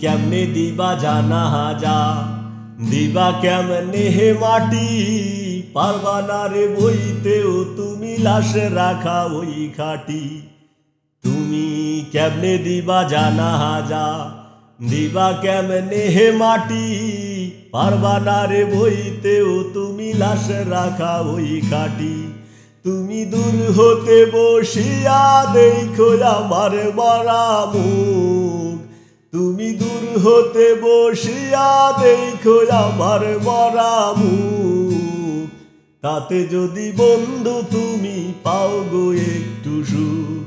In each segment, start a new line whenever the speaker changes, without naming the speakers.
কেমনে দিবা জানা যা দিবা কেমনে হে মাটি? পারবা না রে বইতেও তুমি লাশ রাখা ওই খাটি। তুমি কেমনে দিবা জানা যা দিবা কেমনে হে মাটি? পারবা না রে বইতেও তুমি লাশ রাখা ওই খাটি। তুমি দূর হতে বসিয়া দেখো আমার মারা দূর হতে বসিয়া দেখো আমার মরা মুখ। তাতে যদি বন্ধু তুমি পাও গো একটু সুখ।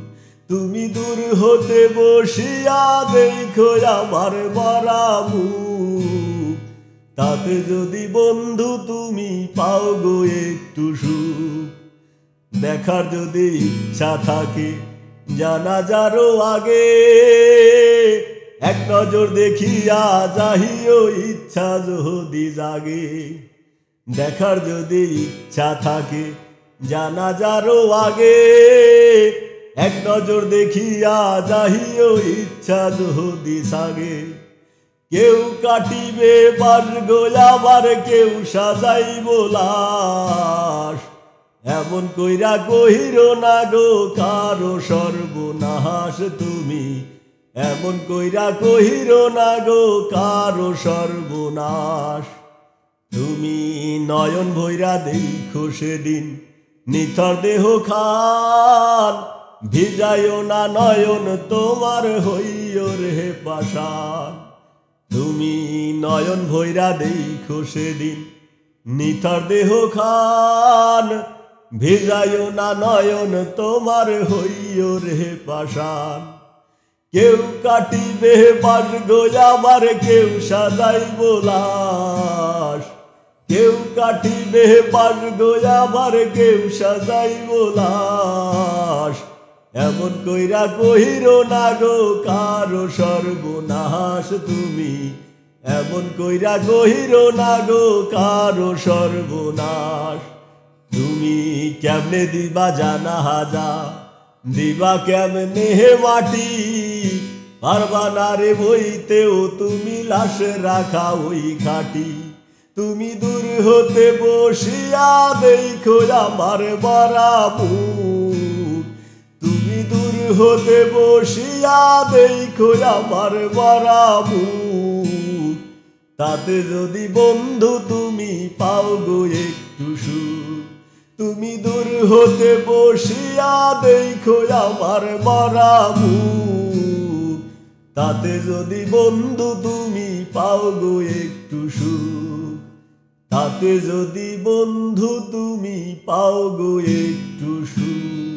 তুমি দূর হতে বসিয়া দেখো আমার মরা মুখ। তাতে যদি বন্ধু তুমি পাও গো একটু সুখ। দেখার যদি ইচ্ছা থাকে জানা যারও আগে। এক নজর দেখিয়া যাহিও ইচ্ছা যদি জাগে, দেখার যদি ইচ্ছা থাকে জানা যারও আগে। এক নজর দেখিয়া যাহিও ইচ্ছা যদি সাগে কেউ কাটিবে পার গোলাবার কেউ সাজাইব লাশ। এমন কইরা কহির না গো, কারও সর্বনাশ তুমি এমন কইরা কহির না গো, কারও সর্বনাশ। তুমি নয়ন ভৈরা দেখো সেদিন, নিথর দেহ খান। ভিজাইও না নয়ন, তোমার হইও রে পাশান তুমি নয়ন ভৈরা দেখো সেদিন, নিথর দেহ খান। ভিজাইও না নয়ন, তোমার হইও রে পাশান কেউ কাটিবে বাস গোয়াবার কেউ সাজাইব লাশ কেউ কাটিবে বাস গোয়াবার কেউ সাজাইব লাশ এমন কইরা কহির না গো, কারও সর্বনাশ তুমি। এমন কইরা কহির না গো, কারও সর্বনাশ। তুমি কেমনে দিবা জানা হাজা? দিবা কেমনে হে মাটি পারবা না রে বইতেও তুমি লাশ রাখা ওই খাটি তুমি দূর হতে বসিয়া দেখো আমার বরা মুখ তুমি দূর হতে বসিয়া দেখো আমার বরা মুখ তাতে যদি বন্ধু তুমি পাও গো একটু সুখ। তুমি দূর হতে বসিয়া দেখো আমার মরা তাতে যদি বন্ধু তুমি পাও গো একটু সুখ। তাতে যদি বন্ধু তুমি পাও গো একটু সুখ।